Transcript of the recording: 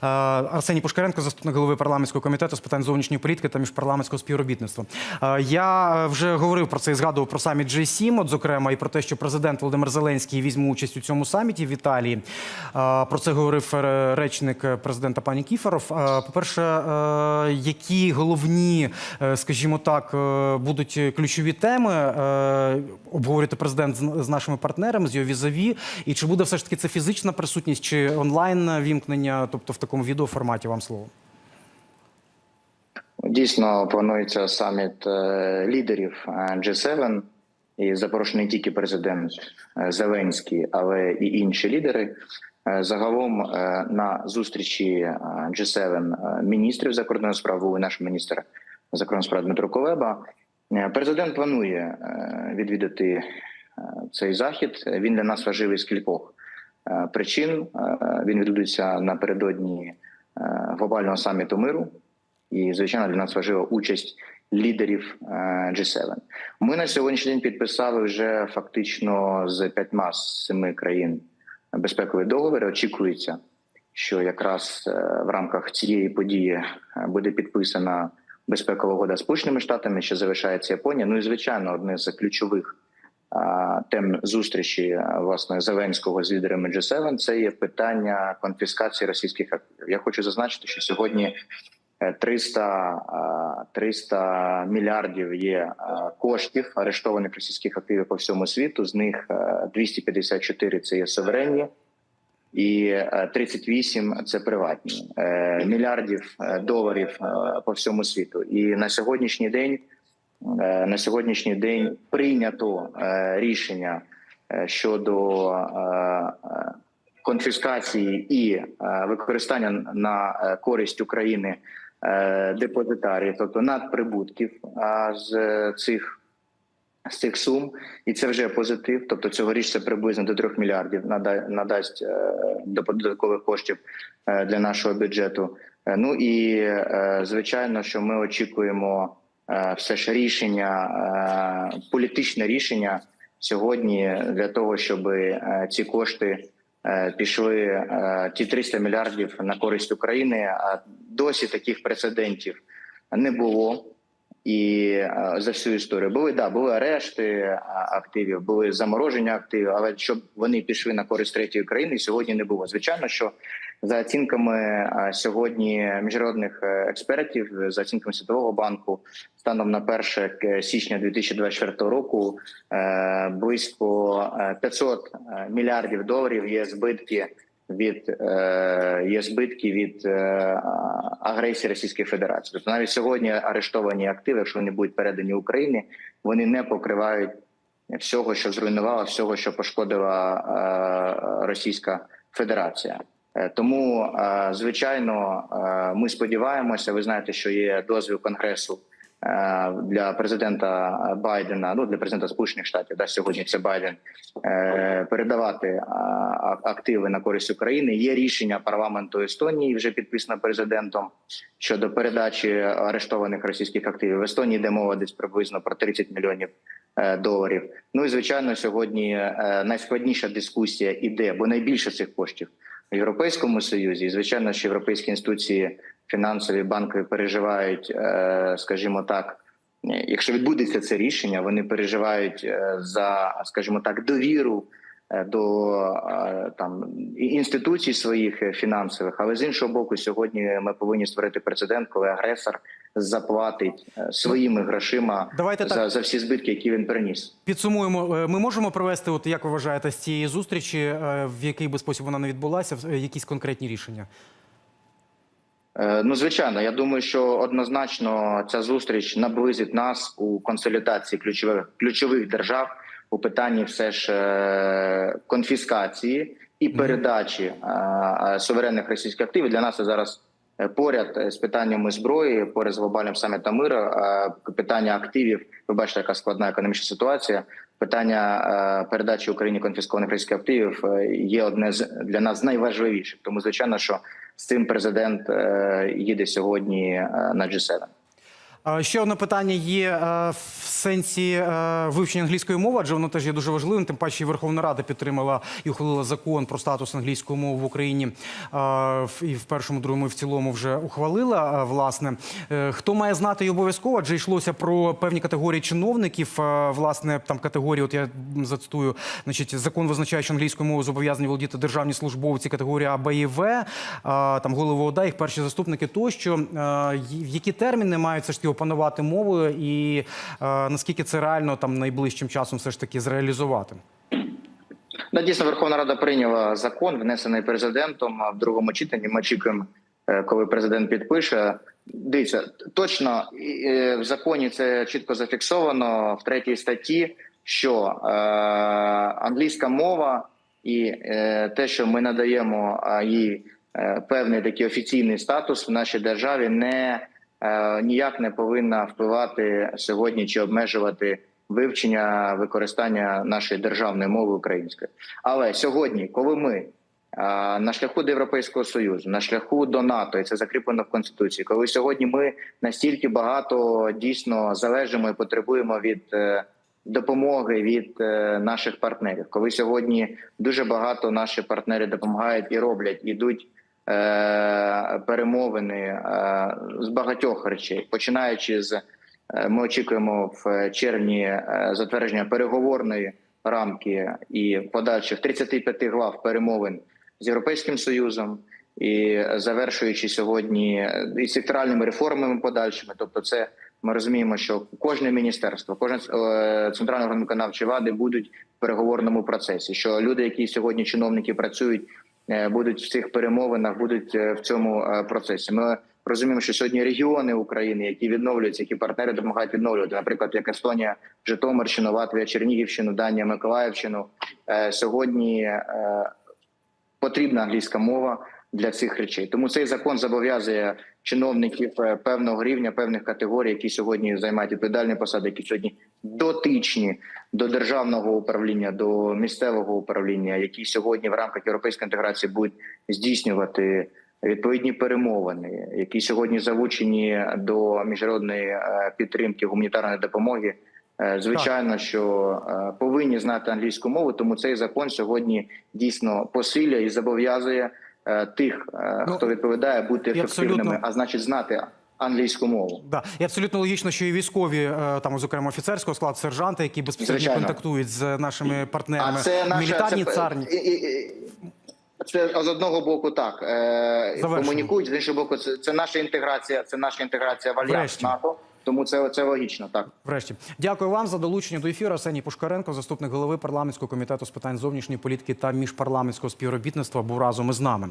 Арсеній Пушкаренко, заступник голови парламентського комітету з питань зовнішньої політики та міжпарламентського співробітництва. Е, Я вже говорив про це і згадував про саміт G7, от зокрема, і про те, що президент Володимир Зеленський візьме участь у цьому саміті в Італії. Е, Про це говорив е, речник президента пані Кіферов. Е, По-перше, е, які головні, е, скажімо так, е, будуть ключові теми е, обговорювати президент з нашими партнерами, з його візаві, і чи буде все ж таки це фізична присутність, чи онлайн вімкнення, тобто в такому відеоформаті вам слово? Дійсно планується саміт е, лідерів е, G7, і запрошений тільки президент е, Зеленський, але і інші лідери. Загалом на зустрічі е, G7 е, міністрів закордонних справ був наш міністр закордонних справ Дмитро Кулеба. Е, Президент планує відвідати цей захід. Він для нас важливий з кількох причин. Е, Він відбудеться напередодні е, глобального саміту миру. І звичайно для нас важлива участь лідерів е, G7. Ми на сьогоднішній день підписали вже фактично з п'ятьма з семи країн безпековий договір. Очікується, що якраз е, в рамках цієї події е, буде підписана безпекова угода з Сполученими Штатами, що залишається Японія. Ну і звичайно, одне з ключових е, тем зустрічі е, власне Зеленського з лідерами G7 – це є питання конфіскації російських активів. Я хочу зазначити, що сьогодні. Е, 300, е, 300 мільярдів є е, коштів арештованих російських активів по всьому світу. З них е, 254 – це є суверенні, і е, 38 – це приватні Е, мільярдів е, доларів е, по всьому світу. І на сьогоднішній день е, на сьогоднішній день прийнято е, рішення е, щодо е, е, конфіскації і е, використання на е, користь України е, депозитарів, тобто надприбутків е, з цих. З цих сум, і це вже позитив. Тобто цьогоріч це приблизно до 3 мільярдів надасть е, додаткових коштів е, для нашого бюджету. Е, Ну і е, звичайно, що ми очікуємо е, все ж рішення, е, політичне рішення сьогодні для того, щоб е, ці кошти е, пішли е, ті 300 мільярдів на користь України. А досі таких прецедентів не було. І е, за всю історію були да були арешти активів, були замороження активів, але щоб вони пішли на користь третьої країни, сьогодні не було. Звичайно, що за оцінками е, сьогодні міжнародних е, експертів, за оцінками світового банку, станом на 1 січня 2024 року е, близько е, 500 мільярдів доларів є збитки від е, є збитки від е, агресії Російської Федерації. Тобто навіть сьогодні арештовані активи, якщо вони будуть передані Україні, вони не покривають всього, що зруйнувала, всього, що пошкодила е, Російська Федерація. Е, Тому, е, звичайно, е, ми сподіваємося. Ви знаєте, що є дозвіл Конгресу для президента Байдена, ну для президента Сполучених Штатів, да сьогодні це Байден передавати активи на користь України. Є рішення парламенту Естонії, вже підписано президентом щодо передачі арештованих російських активів. В Естонії йде мова десь приблизно про 30 мільйонів доларів. Ну і звичайно, сьогодні найскладніша дискусія іде, бо найбільше цих коштів в Європейському Союзі. І звичайно, що європейські інституції, фінансові банки переживають, е, скажімо так. Якщо відбудеться це рішення, вони переживають е, за, скажімо так, довіру е, до там інституцій своїх фінансових. Але з іншого боку, сьогодні ми повинні створити прецедент, коли агресор заплатить е, своїми грошима Давайте так. за, за всі збитки, які він приніс. Підсумуємо. Е, Ми можемо провести, от як ви вважаєте, з цієї зустрічі, е, в який би спосіб вона не відбулася, якісь конкретні рішення? Ну, звичайно, я думаю, що однозначно ця зустріч наблизить нас у консолідації ключових ключових держав у питанні все ж конфіскації і передачі суверенних російських активів. Для нас це зараз поряд е, з питаннями зброї, поряд з глобальним самітом миру, е, питання активів. Ви бачите, яка складна економічна ситуація. Питання е, передачі Україні конфіскованих російських активів е, є одне з для нас найважливіших. Тому звичайно, що з цим президент е, їде сьогодні е, на G7. Ще одне питання є е, в сенсі е, вивчення англійської мови, адже воно теж є дуже важливим. Тим паче Верховна Рада підтримала і ухвалила закон про статус англійської мови в Україні. Е, І в першому, другому, і в цілому вже ухвалила. Власне, хто має знати і обов'язково, адже йшлося про певні категорії чиновників. Власне, там категорії, от я зацитую, значить, закон визначає, що англійською мовою зобов'язані володіти державні службовці категорії А, Б і В, там голови ОДА, їх перші заступники тощо. В які терміни мають все ж таки опанувати мову і е, наскільки це реально там найближчим часом все ж таки зреалізувати? Да, дійсно, Верховна Рада прийняла закон, внесений президентом в другому читанні. Ми очікуємо, е, коли президент підпише. Дивіться, точно е, в законі це чітко зафіксовано в третій статті, що е, англійська мова і е, те, що ми надаємо їй е, певний такий офіційний статус в нашій державі, не ніяк не повинна впливати сьогодні чи обмежувати вивчення використання нашої державної мови української. Але сьогодні, коли ми е, на шляху до Європейського союзу, на шляху до НАТО, і це закріплено в конституції, коли сьогодні ми настільки багато дійсно залежимо і потребуємо від е, допомоги від е, наших партнерів, коли сьогодні дуже багато наші партнери допомагають і роблять, ідуть е, перемовини е, з багатьох речей, починаючи з Е, Ми очікуємо в червні е, затвердження переговорної рамки і подальших 35 глав перемовин з європейським союзом, і завершуючи сьогодні е, і секторальними реформами подальшими. Тобто, це ми розуміємо, що кожне міністерство, кожен е, центральний орган виконавчої влади будуть в переговорному процесі. Що люди, які сьогодні чиновники працюють, е, будуть в цих перемовинах, будуть е, в цьому е, процесі. Ми розуміємо, що сьогодні регіони України, які відновлюються, які партнери допомагають відновлювати, наприклад, як Естонія, Житомирщину, Латвія, Чернігівщину, Данія, Миколаївщину. Е, Сьогодні е, потрібна англійська мова для цих речей. Тому цей закон зобов'язує чиновників е, певного рівня, певних категорій, які сьогодні займають відповідальні посади, які сьогодні дотичні до державного управління, до місцевого управління, які сьогодні в рамках європейської інтеграції будуть здійснювати відповідні перемовини, які сьогодні залучені до міжнародної е, підтримки гуманітарної допомоги. Е, Звичайно, що е, повинні знати англійську мову, тому цей закон сьогодні дійсно посилює і зобов'язує тих, Ну, хто відповідає, бути ефективними, абсолютно- а значить знати англійську мову. Да, і абсолютно логічно, що і військові, е, там, зокрема, офіцерського складу, сержанти, які безпосередньо Звичайно. контактують з нашими партнерами, А це наша мілітарні це, царні. і- і- і- Це з одного боку так е, Завершено. комунікують, з іншого боку, це, це наша інтеграція, це наша інтеграція в альянс НАТО. Тому це, це логічно. Так. Врешті, дякую вам за долучення до ефіру. Арсеній Пушкаренко, заступник голови парламентського комітету з питань зовнішньої політики та міжпарламентського співробітництва, був разом із нами.